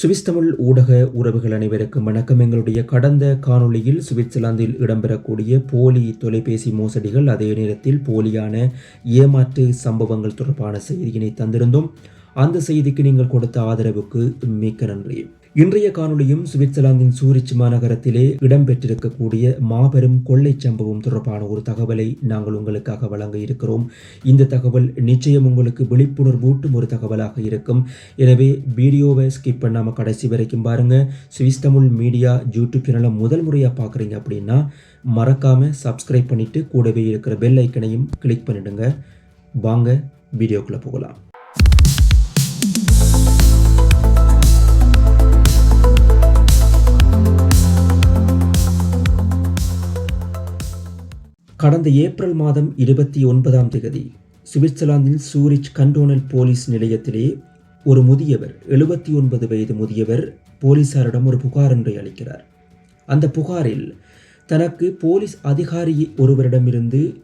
Swiss Tamil ஊடக உறவுகள் அனைவருக்கும் வணக்கம். எங்களுடைய கடந்த காணொளியில் சுவிட்சர்லாந்தில் இடம்பெறக்கூடிய போலி தொலைபேசி மோசடிகள் அதே நேரத்தில் போலியான ஏமாற்று சம்பவங்கள் தொடர்பான செய்தியினை தந்திருந்தோம். அந்த செய்திக்கு நீங்கள் கொடுத்த ஆதரவுக்கு மிக்க நன்றி. இன்றைய காணொளியும் சுவிட்சர்லாந்தின் சூரிச் மாநகரத்திலே இடம்பெற்றிருக்கக்கூடிய மாபெரும் கொள்ளை சம்பவம் தொடர்பான ஒரு தகவலை நாங்கள் உங்களுக்காக வழங்க இருக்கிறோம். இந்த தகவல் நிச்சயம் உங்களுக்கு விழிப்புணர்வூட்டும் ஒரு தகவலாக இருக்கும். எனவே வீடியோவை ஸ்கிப் பண்ணாமல் கடைசி வரைக்கும் பாருங்க. சுவிஸ் தமிழ் மீடியா யூடியூப் சேனலை முதல் முறையாக பார்க்குறீங்க அப்படின்னா மறக்காமல் சப்ஸ்கிரைப் பண்ணிவிட்டு கூடவே இருக்கிற பெல் ஐக்கனையும் கிளிக் பண்ணிடுங்க. வாங்க வீடியோக்குள்ளே போகலாம். கடந்த ஏப்ரல் மாதம் இருபத்தி ஒன்பதாம் தேதி சுவிட்சர்லாந்தில் சூரிச் கண்டோனல் போலீஸ் நிலையத்திலே ஒரு முதியவர் எழுபத்தி ஒன்பது வயது முதியவர் போலீசாரிடம் ஒரு புகார் ஒன்றை அளிக்கிறார். அந்த புகாரில் தனக்கு போலீஸ் அதிகாரி ஒருவரிடமிருந்து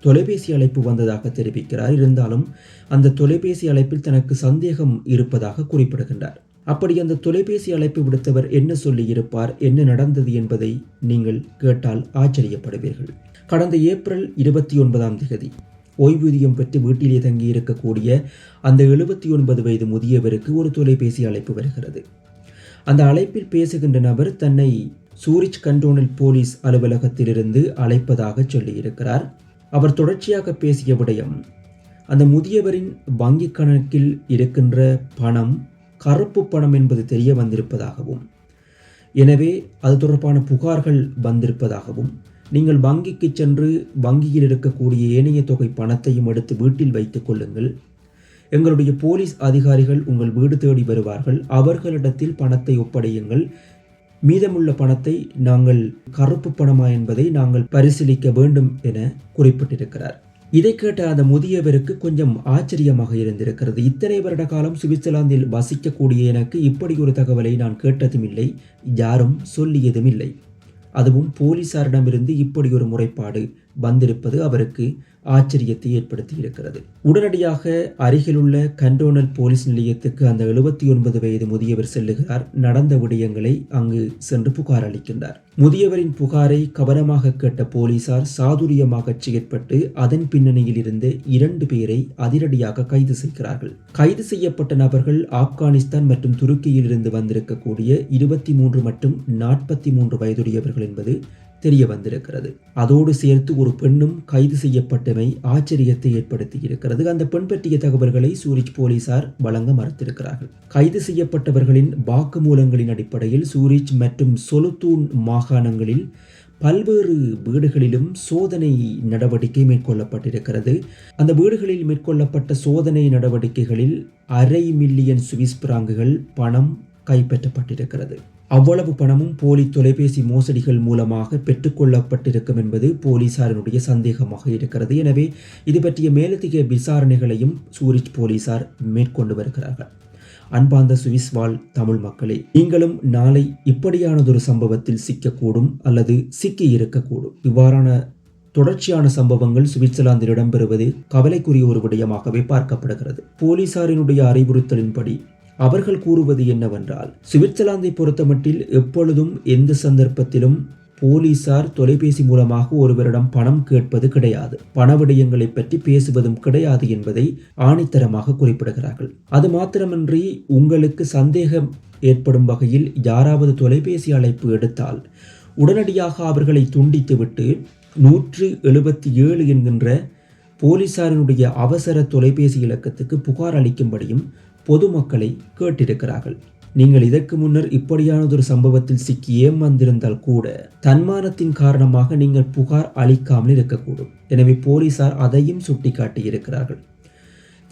தொலைபேசி அழைப்பு வந்ததாக தெரிவிக்கிறார். இருந்தாலும் அந்த தொலைபேசி அழைப்பில் தனக்கு சந்தேகம் இருப்பதாக குறிப்பிடுகின்றார். அப்படி அந்த தொலைபேசி அழைப்பு விடுத்தவர் என்ன சொல்லி இருப்பார் என்ன நடந்தது என்பதை நீங்கள் கேட்டால் ஆச்சரியப்படுவீர்கள். கடந்த ஏப்ரல் இருபத்தி ஒன்பதாம் தேதி ஓய்வூதியம் பெற்று வீட்டிலே தங்கி இருக்கக்கூடிய அந்த எழுபத்தி ஒன்பது வயது முதியவருக்கு ஒரு தொலைபேசி அழைப்பு வருகிறது. அந்த அழைப்பில் பேசுகின்ற நபர் தன்னை சூரிச் கண்டோனல் போலீஸ் அலுவலகத்திலிருந்து அழைப்பதாக சொல்லியிருக்கிறார் அவர் தொடர்ச்சியாக பேசிய விடயம் அந்த முதியவரின் வங்கிக் கணக்கில் இருக்கின்ற பணம் கருப்பு பணம் என்பது தெரிய வந்திருப்பதாகவும் எனவே அது தொடர்பான புகார்கள் வந்திருப்பதாகவும் நீங்கள் வங்கிக்கு சென்று வங்கியில் இருக்கக்கூடிய ஏனைய தொகை பணத்தையும் எடுத்து வீட்டில் வைத்துக் கொள்ளுங்கள். எங்களுடைய போலீஸ் அதிகாரிகள் உங்கள் வீடு தேடி வருவார்கள். அவர்களிடத்தில் பணத்தை ஒப்படையுங்கள். மீதமுள்ள பணத்தை நாங்கள் கருப்பு பணமா என்பதை நாங்கள் பரிசீலிக்க வேண்டும் என குறிப்பிட்டிருக்கிறார். இதை கேட்ட அந்த முதியவருக்கு கொஞ்சம் ஆச்சரியமாக இருந்திருக்கிறது. இத்தனை வருட காலம் சுவிட்சர்லாந்தில் வசிக்கக்கூடிய எனக்கு இப்படி ஒரு தகவலை நான் கேட்டதும் இல்லை யாரும் சொல்லியதும் இல்லை அதுவும் போலீசாரிடமிருந்து இப்படி ஒரு முறைப்பாடு வந்திருப்பது அவருக்கு ஆச்சரியத்தை ஏற்படுத்தி இருக்கிறது உடனடியாக அருகிலுள்ள கண்டோனல் போலீஸ் நிலையத்துக்கு அந்த எழுபத்தி ஒன்பது வயது முதியவர் செல்லுகிறார். நடந்த விடயங்களை அங்கு சென்று புகார் அளிக்கின்றார். முதியவரின் புகாரை கவனமாக கேட்ட போலீசார் சாதுரியமாக செயற்பட்டு அதன் பின்னணியில் இருந்த இரண்டு பேரை அதிரடியாக கைது செய்கிறார்கள். கைது செய்யப்பட்ட நபர்கள் ஆப்கானிஸ்தான் மற்றும் துருக்கியில் இருந்து வந்திருக்கக்கூடிய இருபத்தி மூன்று மற்றும் நாற்பத்தி மூன்று வயதுடையவர்கள் என்பது தெரிய வந்திருக்கிறது. அதோடு சேர்த்து ஒரு பெண்ணும் கைது செய்யப்பட்டமை ஆச்சரியத்தை ஏற்படுத்தி இருக்கிறது. அந்த பெண் பற்றிய தகவல்களை சூரிச் போலீசார் வழங்க மறுத்திருக்கிறார்கள். கைது செய்யப்பட்டவர்களின் வாக்குமூலங்களின் அடிப்படையில் சூரிச் மற்றும் சொலுத்தூன் மாகாணங்களில் பல்வேறு வீடுகளிலும் சோதனை நடவடிக்கை மேற்கொள்ளப்பட்டிருக்கிறது. அந்த வீடுகளில் மேற்கொள்ளப்பட்ட சோதனை நடவடிக்கைகளில் அரை மில்லியன் சுவிஸ் பிராங்குகள் பணம் கைப்பற்றப்பட்டிருக்கிறது. அவ்வளவு பணமும் போலி தொலைபேசி மோசடிகள் மூலமாக பெற்றுக்கொள்ளப்பட்டிருக்கும் என்பது போலீசாரினுடைய சந்தேகமாக இருக்கிறது. எனவே இது பற்றிய மேலதிக விசாரணைகளையும் சூரிச் போலீசார் மேற்கொண்டு வருகிறார்கள். அன்பார்ந்த சுவிஸ் வாழ் தமிழ் மக்களே நீங்களும் நாளை இப்படியானதொரு சம்பவத்தில் சிக்கக்கூடும் அல்லது சிக்கி இருக்கக்கூடும். இவ்வாறான தொடர்ச்சியான சம்பவங்கள் சுவிட்சர்லாந்தில் இடம்பெறுவது கவலைக்குரிய ஒரு விடயமாகவே பார்க்கப்படுகிறது. போலீசாரினுடைய அறிவுறுத்தலின்படி அவர்கள் கூறுவது என்னவென்றால் சுவிட்சர்லாந்தை பொறுத்தமட்டில் எப்பொழுதும் எந்த சந்தர்ப்பத்திலும் போலீசார் தொலைபேசி மூலமாக ஒருவரிடம் பணம் கேட்பது கிடையாது. பண விடயங்களை பற்றி பேசுவதும் கிடையாது என்பதை ஆணித்தரமாக குறிப்பிடுகிறார்கள். அது மாத்திரமின்றி உங்களுக்கு சந்தேகம் ஏற்படும் வகையில் யாராவது தொலைபேசி அழைப்பு எடுத்தால் உடனடியாக அவர்களை துண்டித்துவிட்டு நூற்று எழுபத்தி ஏழு என்கின்ற போலீசாரினுடைய அவசர தொலைபேசி இலக்கத்துக்கு புகார் அளிக்கும்படியும் பொதுமக்களை கேட்டிருக்கிறார்கள். நீங்கள் இதற்கு முன்னர் இப்படியானதொரு சம்பவத்தில் சிக்கி ஏமாந்திருந்தால் கூட தன்மானத்தின் காரணமாக நீங்கள் புகார் அளிக்காமல் இருக்கக்கூடும். எனவே போலீசார் அதையும் சுட்டிக்காட்டி இருக்கிறார்கள்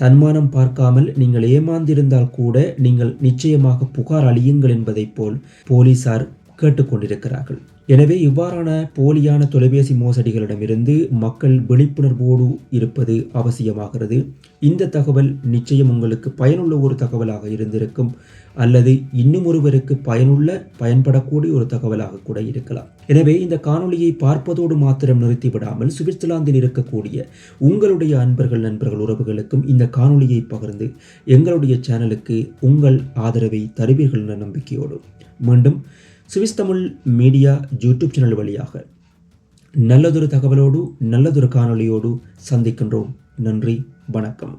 தன்மானம் பார்க்காமல் நீங்கள் ஏமாந்திருந்தால் கூட நீங்கள் நிச்சயமாக புகார் அளியுங்கள் என்பதைப் போல் போலீசார் கேட்டுக்கொண்டிருக்கிறார்கள். எனவே இவ்வாறான போலியான தொலைபேசி மோசடிகளிடமிருந்து மக்கள் விழிப்புணர்வோடு இருப்பது அவசியமாகிறது. இந்த தகவல் நிச்சயம் உங்களுக்கு பயனுள்ள ஒரு தகவலாக இருந்திருக்கும். அல்லது இன்னும் ஒருவருக்கு பயனுள்ள பயன்படக்கூடிய ஒரு தகவலாக கூட இருக்கலாம். எனவே இந்த காணொளியை பார்ப்பதோடு மாத்திரம் நிறுத்திவிடாமல் சுவிட்சர்லாந்தில் இருக்கக்கூடிய உங்களுடைய அன்பர்கள் நண்பர்கள் உறவுகளுக்கும் இந்த காணொளியை பகிர்ந்து எங்களுடைய சேனலுக்கு உங்கள் ஆதரவை தருவீர்கள் என்ற நம்பிக்கையோடு மீண்டும் Swiss Tamil media YouTube channel வழியாக நல்லதொரு தகவலோடு நல்லதொரு காணொளியோடு சந்திக்கின்றோம். நன்றி வணக்கம்.